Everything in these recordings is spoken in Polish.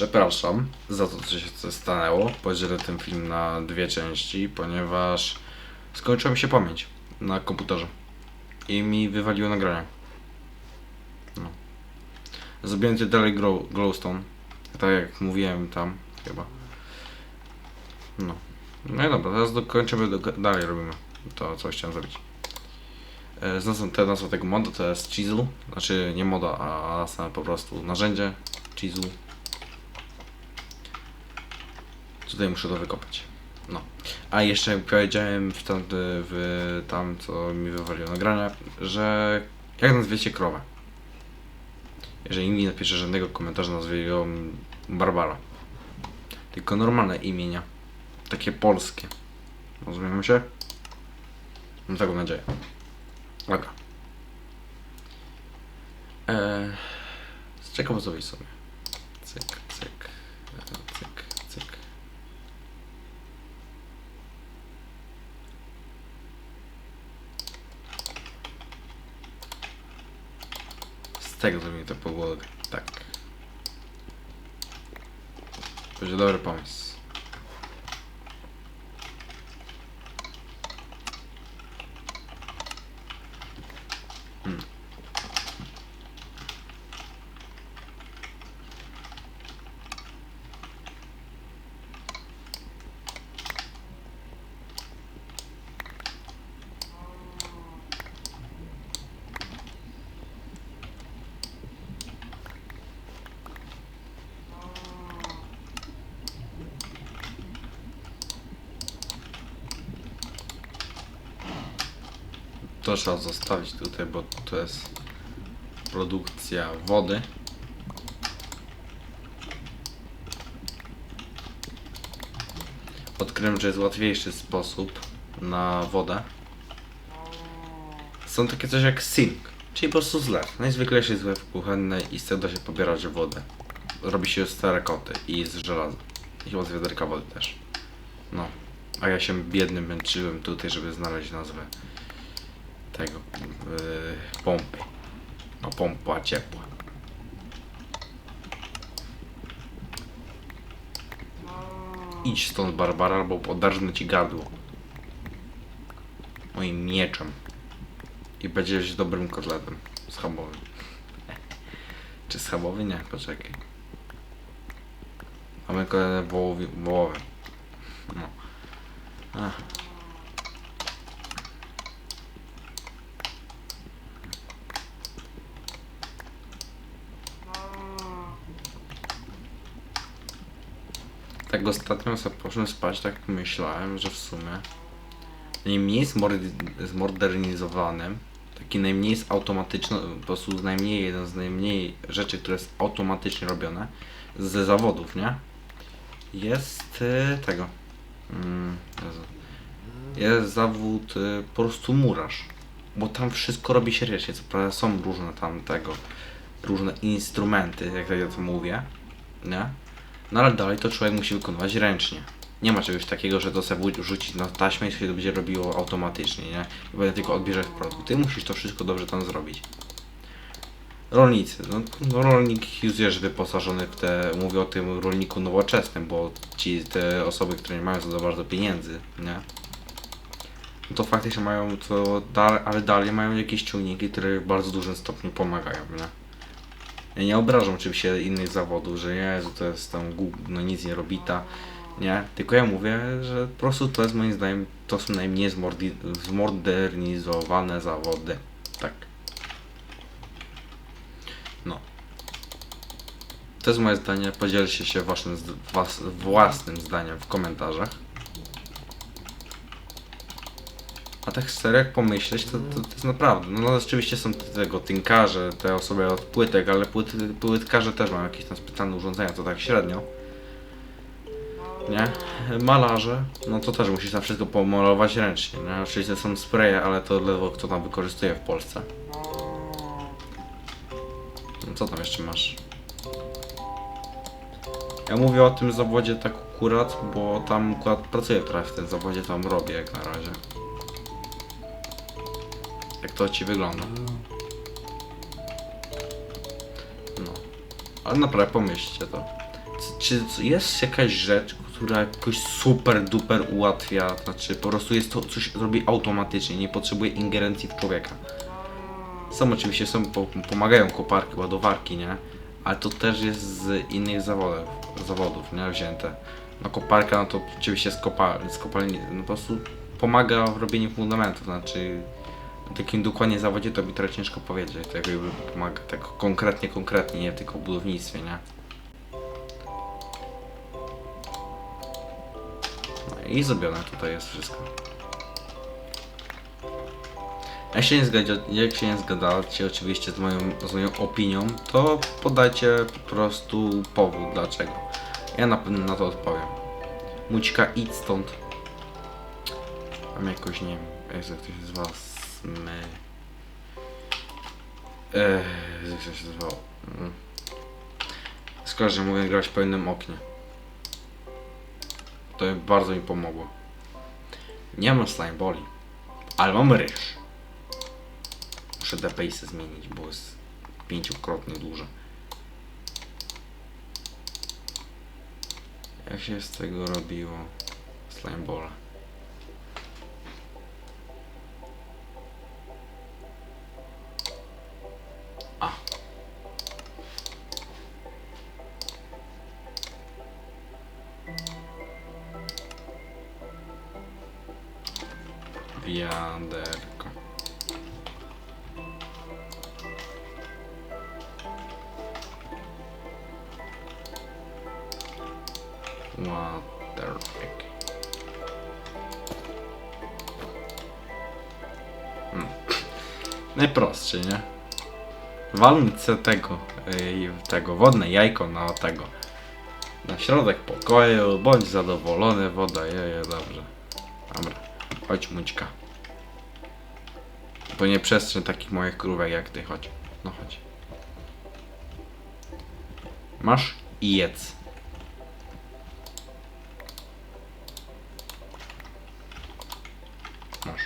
Przepraszam za to, co się stanęło. Podzielę ten film na dwie części, ponieważ skończyła mi się pamięć na komputerze i mi wywaliło nagranie. No. Zrobiłem to dalej glow, glowstone, tak jak mówiłem tam chyba. No. No i dobra, teraz dokończymy, do, dalej robimy to, co chciałem zrobić. E, Nazwa, te nazwa tego moda to jest chisel, znaczy nie moda, a po prostu narzędzie, chisel. Tutaj muszę to wykopać. No. A jeszcze powiedziałem w, tam, w tam, co mi wywaliło nagrania, że jak nazwiecie krowę? Jeżeli mi napisze żadnego komentarza, nazwie ją Barbara. Tylko normalne imienia. Takie polskie. Rozumiemy się? Mam taką nadzieję. Dobra. Eee, czekam zrobić sobie. Tego zrobimy tę podłogę. Tak. Będzie dobry pomysł. Hmm. To trzeba zostawić tutaj, bo to jest produkcja wody. Odkryłem, że jest łatwiejszy sposób na wodę. Są takie coś jak sink, czyli po prostu zlew. Najzwyklejszy zlew kuchenny i z tego się pobierać wodę. Robi się z terakoty i z żelaza. I chyba z wiaderka wody też. No. A ja się biednym męczyłem tutaj, żeby znaleźć nazwę tego yy, pompy. No pompa ciepła. Idź stąd Barbara, albo podarznę ci gardło. Moim mieczem. I będziesz dobrym kotletem. Schabowym. Czy schabowy? Nie, poczekaj. Mamy kolejne wołowi, wołowe. No. Ach. Tak ostatnio sobie poszedłem spać, tak myślałem, że w sumie najmniej zmodernizowanym, taki najmniej zautomatyczny, po prostu z najmniej, jeden z najmniej rzeczy, które jest automatycznie robione ze zawodów, nie? Jest e, tego. Mm, jest zawód e, po prostu murarz. Bo tam wszystko robi się ręcznie, co prawda są różne tam tego, różne instrumenty, jak ja to mówię, nie? No ale dalej to człowiek musi wykonywać ręcznie. Nie ma czegoś takiego, że to sobie rzucić na taśmę i się to będzie robiło automatycznie, nie? I będę tylko odbierać produkt. Ty musisz to wszystko dobrze tam zrobić. Rolnicy. No, no rolnik już jest wyposażony w te, mówię o tym rolniku nowoczesnym, bo ci te osoby, które nie mają za bardzo pieniędzy, nie? No to faktycznie mają to, ale dalej mają jakieś ciągniki, które w bardzo dużym stopniu pomagają, nie? Ja nie obrażam oczywiście innych zawodów, że Jezu, to jest tam gówno, nic nie robi ta, nie? Tylko ja mówię, że po prostu to jest moim zdaniem, to są najmniej zmodernizowane zawody. Tak. No. To jest moje zdanie, podzielcie się waszym was, własnym zdaniem w komentarzach. A tak serio jak pomyśleć, to, to, to jest naprawdę, no, no oczywiście są te- tego tynkarze, te osoby od płytek, ale płyt, płytkarze też mają jakieś tam specjalne urządzenia, to tak średnio. Nie? Malarze, no to też musisz tam wszystko pomalować ręcznie, nie? Oczywiście są spreje, ale to ledwo kto tam wykorzystuje w Polsce. No co tam jeszcze masz? Ja mówię o tym zawodzie tak akurat, bo tam akurat pracuję trochę w tym zawodzie, tam robię jak na razie. To ci wygląda? No. Ale naprawdę pomyślcie to. czy jest jakaś rzecz, która jakoś super duper ułatwia, znaczy po prostu jest to coś robi automatycznie, nie potrzebuje ingerencji w człowieka. Są oczywiście, są, po, pomagają koparki, ładowarki, nie? Ale to też jest z innych zawodów, zawodów nie? Wzięte. No koparka, no to oczywiście z, kopa, z kopalni, no po prostu pomaga w robieniu fundamentów, znaczy w takim dokładnie zawodzie to mi trochę ciężko powiedzieć, tak jakby pomaga tak konkretnie, konkretnie, nie tylko w budownictwie, nie? No i zrobione tutaj jest wszystko. Jak się nie, zgadza, jak się nie zgadzacie oczywiście z moją, z moją opinią, to podajcie po prostu powód dlaczego. Ja na pewno na to odpowiem. Mućka idź stąd. Mam jakoś nie wiem, jak to ktoś z was my... Eee, jak się nazywało? Mm. Szkoda, że mogę grać w pełnym oknie. To bardzo mi pomogło. Nie mam slime boli, ale mam ryż. Muszę DPS zmienić, bo jest pięciokrotnie duże. Jak się z tego robiło slime ball? Wiaderko. Waterpick. Hmm. Najprostszy, nie? Walmy c- tego, yy, tego wodne jajko na tego. Na środek pokoju, bądź zadowolony, woda jeje, dobrze. Dobra, chodź mućka. Bo nie przestrzeń takich moich krówek jak ty, chodź. No chodź. Masz i jedz. Masz.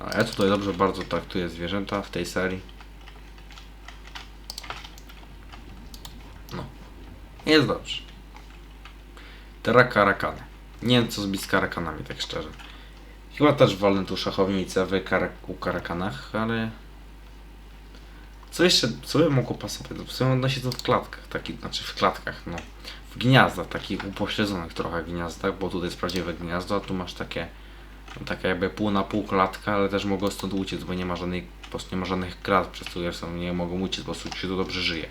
A ja tutaj dobrze bardzo traktuję zwierzęta w tej serii. No. Jest dobrze. Teraz karakany. Nie wiem co zrobić z karakanami, tak szczerze. Chyba też wolę tu szachownicę w karak karakanach, ale... Co jeszcze, co by mogło pasować? W sumie one siedzą w klatkach, takich, znaczy w klatkach, no. W gniazdach, takich upośledzonych trochę gniazdach, bo tutaj jest prawdziwe gniazdo, a tu masz takie no, taka jakby pół na pół klatka, ale też mogą stąd uciec, bo nie ma żadnej, po prostu nie ma żadnych krat, przez które są, nie mogą uciec, po prostu się tu dobrze żyje.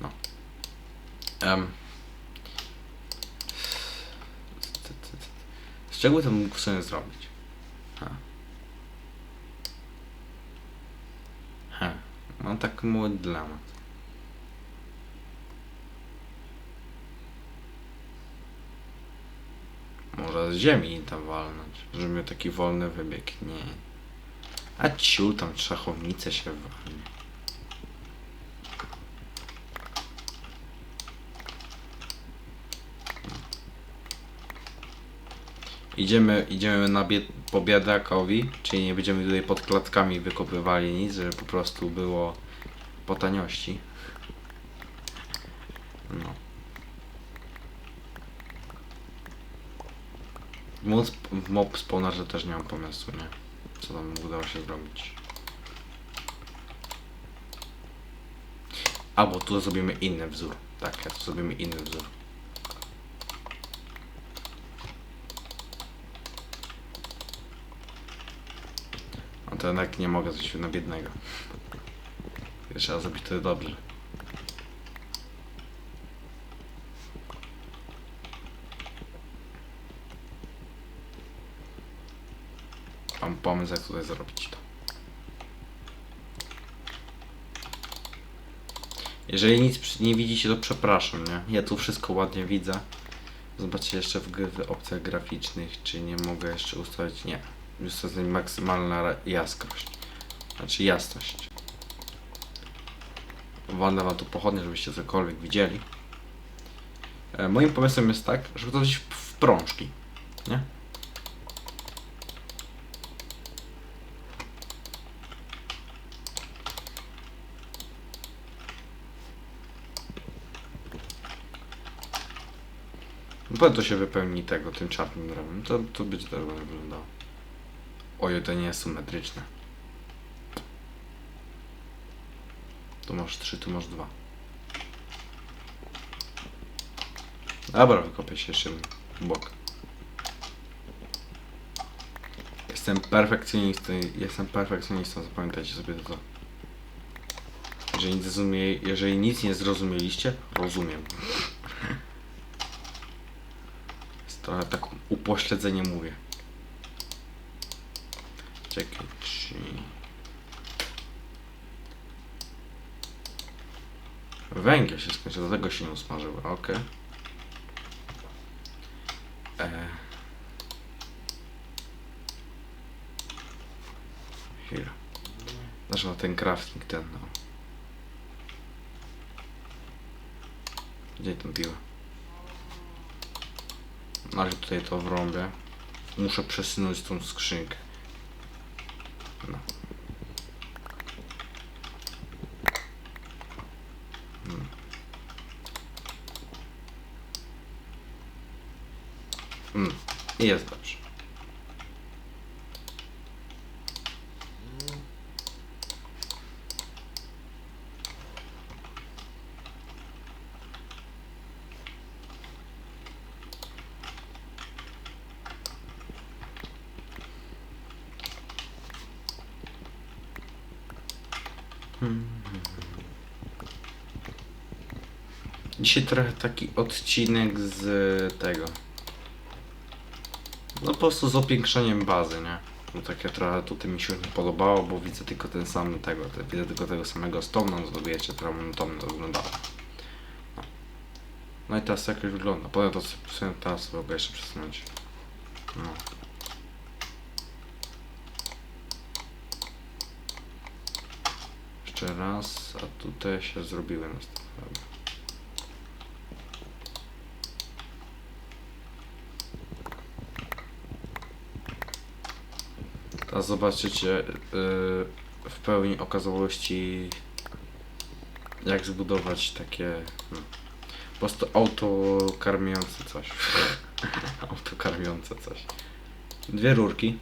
No. Um. Z czego to mógł sobie zrobić? Ha. Ha. Mam taki mały dylemat. Może z ziemi tam walnąć, żeby miał taki wolny wybieg. Nie. A ciul tam szachownicę się walnie. Idziemy, idziemy na bied- po biedakowi, czyli nie będziemy tutaj pod klatkami wykopywali nic, żeby po prostu było po taniości. No. Moc, w mob spawnerze też nie mam pomysłu, nie? Co tam udało się zrobić. Albo tu zrobimy inny wzór. Tak, ja tu zrobimy inny wzór. Jednak nie mogę zrobić na biednego. Trzeba zrobić to dobrze. Mam pomysł jak tutaj zrobić to. Jeżeli nic nie widzicie, to przepraszam, nie? Ja tu wszystko ładnie widzę. Zobaczcie jeszcze w, w opcjach graficznych, czy nie mogę jeszcze ustawić. Nie jest to z nim maksymalna jaskość. Znaczy jasność. Walnę wam tu pochodnie, żebyście cokolwiek widzieli. E, moim pomysłem jest tak, żeby to zrobić w prążki. Nie? No bo to się wypełni tego tym czarnym drawem. To, to będzie to wyglądało. Oj, to nie jest symetryczne. Tu masz trzy, tu masz dwa. Dobra, wykopię się jeszcze jeden bok. Jestem perfekcjonistą, jestem perfekcjonistą, zapamiętajcie sobie to. Jeżeli zrozumie, jeżeli nic nie zrozumieliście, rozumiem. Jest trochę tak upośledzenie mówię. Czekaj, czy... Węgiel się skończył, dlatego się nie usmażyły, okej. E. Chwila. Znaczy na ten crafting ten no. Gdzie tą piłę? Na razie tutaj to wrąbię. Muszę przesunąć tą skrzynkę. No. Hmm. Mm. I jest dobrze. Dzisiaj trochę taki odcinek z tego. No po prostu z opiększeniem bazy, nie? No takie trochę tutaj mi się nie podobało, bo widzę tylko ten sam tego, te, widzę tylko tego samego to wiecie, trochę monotonnie to wyglądało. No. no i teraz jak już wygląda. Potem to sobie teraz mogę jeszcze przesunąć. No. Jeszcze raz, a tutaj się zrobiły następne. Teraz zobaczycie yy, w pełni okazałości jak zbudować takie no, po prostu autokarmiące coś. autokarmiące coś. Dwie rurki.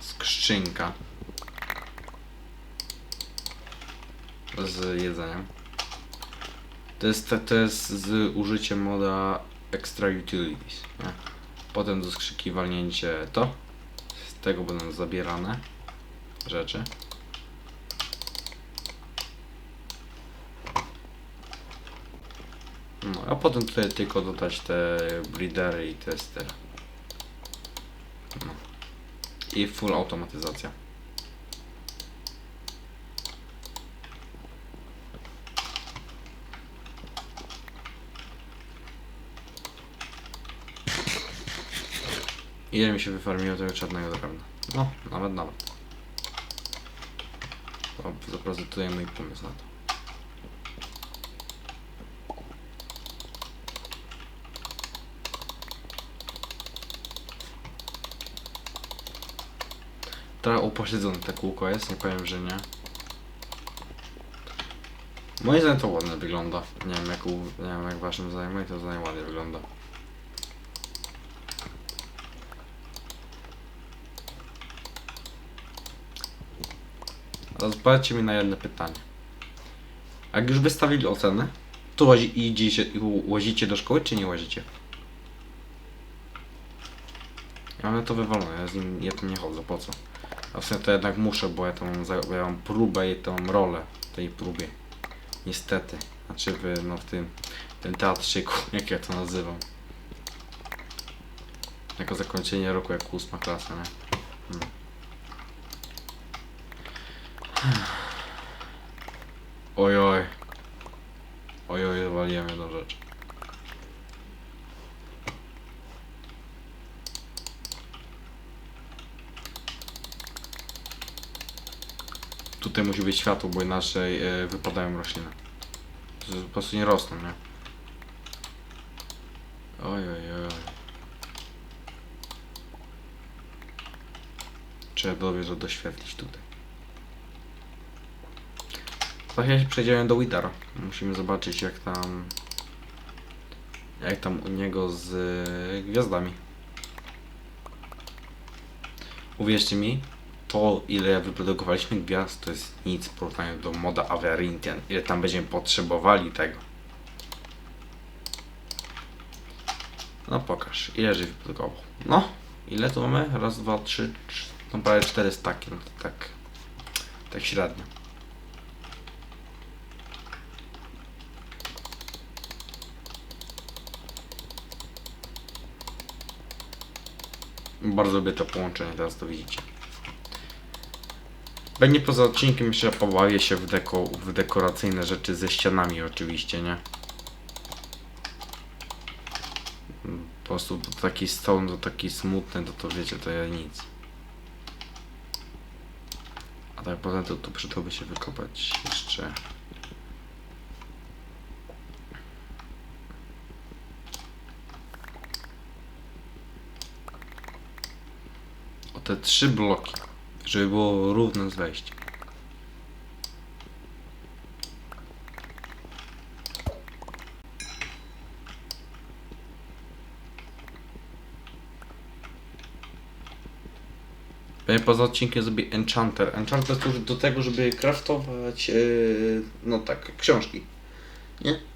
Skrzynka. Z jedzeniem. To jest, jest z użyciem moda Extra Utilities. Nie? Potem do skrzynki walnięcie to. Z tego będą zabierane rzeczy. No, a potem tutaj tylko dodać te breedery i testy. No. I full automatyzacja. Ile mi się wyfarmiło tego czarnego drewna? No, nawet nawet. To zaprezentuję mój pomysł na to. Trochę upośledzone te kółko jest, nie powiem, że nie. Moim zdaniem to ładnie wygląda. Nie wiem jak, u, nie wiem jak waszym zdaniem, moim to zdaniem ładnie wygląda. Odpowiedzcie mi na jedno pytanie. Jak już wystawili ocenę, to łazi, idziecie, łazicie do szkoły, czy nie łazicie? Mam to wywalone, ja z nim ja tam nie chodzę, po co? A w sumie to jednak muszę, bo ja tam ja mam próbę i tą rolę w tej próbie. Niestety. Znaczy w, no w tym, tym teatrzyku, jak ja to nazywam. Jako zakończenie roku, jak ósma klasa, nie? Hmm. Oj, oj. Oj, oj, waliłem jedną rzecz. Tutaj musi być światło, bo inaczej e, wypadają rośliny. Po prostu nie rosną, nie? Oj, oj, oj. Trzeba dobrze doświetlić tutaj. Za chwilę przejdziemy do Widara. Musimy zobaczyć jak tam Jak tam u niego z y, gwiazdami. Uwierzcie mi, to ile wyprodukowaliśmy gwiazd to jest nic w porównaniu do moda Averintian. Ile tam będziemy potrzebowali tego. No pokaż, ile żeś wyprodukował. No, ile tu mamy? Raz, dwa, trzy, trzy no prawie cztery staki, no to tak, tak średnio. Bardzo lubię to połączenie, teraz to widzicie. Będzie poza odcinkiem jeszcze pobawię się w, deko, w dekoracyjne rzeczy ze ścianami oczywiście, nie? Po prostu to taki stone, to taki smutny, to to wiecie, to ja nic. A tak poza tym to przydałoby się wykopać jeszcze. Te trzy bloki, żeby było równe z wejściem. Pewnie poza odcinkiem zrobię Enchanter. Enchanter służy do tego, żeby craftować, yy, no tak, książki. Nie?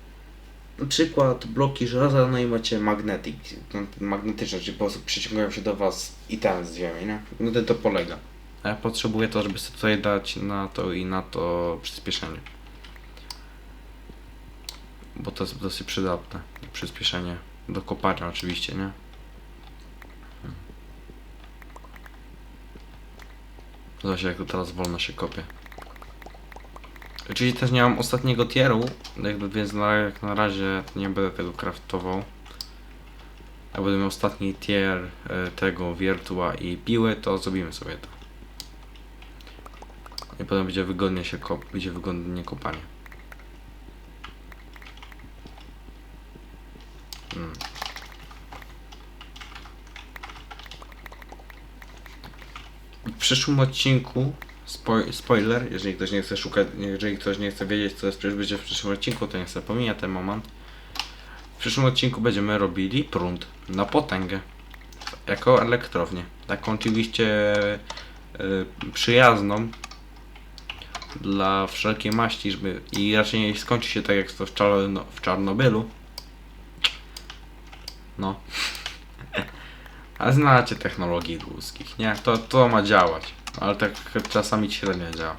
Przykład bloki żelaza, no i macie magnetic, no, magnetyczne, czyli po prostu przyciągają się do was i ten z ziemi, nie? No to, to polega. A ja potrzebuję to, żeby sobie tutaj dać na to i na to przyspieszenie. Bo to jest dosyć przydatne. Przyspieszenie. Do kopania oczywiście, nie? Zobaczcie jak to teraz wolno się kopie. Oczywiście też nie mam ostatniego tieru, jakby, więc na, jak na razie nie będę tego craftował. Jak będę miał ostatni tier e, tego wiertła i piły, to zrobimy sobie to. I potem będzie wygodnie się kop, będzie wygodnie kopanie. Mm. W przyszłym odcinku, spoiler, jeżeli ktoś nie chce szukać, jeżeli ktoś nie chce wiedzieć co jest będzie w przyszłym odcinku, to nie chcę pomija ten moment. W przyszłym odcinku będziemy robili prąd na potęgę. Jako elektrownię. Taką oczywiście y, przyjazną dla wszelkiej maści, żeby i raczej nie skończy się tak jak to w, Czarno, w Czarnobylu. No. Ale znacie technologii ludzkich, nie? To, to ma działać, ale tak czasami średnio działa.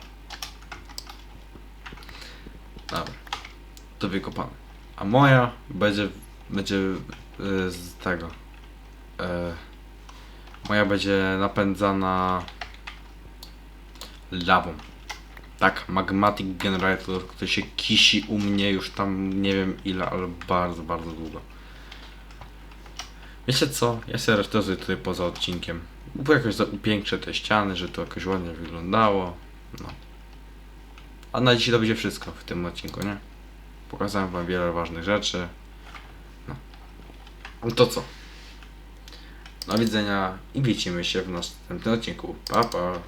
Dobra, to wykopane. A moja będzie, będzie y, z tego. Y, moja będzie napędzana lawą. Tak, magmatic generator, który się kisi u mnie już tam nie wiem ile, ale bardzo, bardzo długo. Wiecie co? Ja sobie resztuję tutaj poza odcinkiem. Bo jakoś upiększę te ściany, że to jakoś ładnie wyglądało. No. A na dzisiaj to będzie wszystko w tym odcinku, nie? Pokazałem wam wiele ważnych rzeczy. No. No to co? Do widzenia i widzimy się w następnym odcinku. Pa, pa.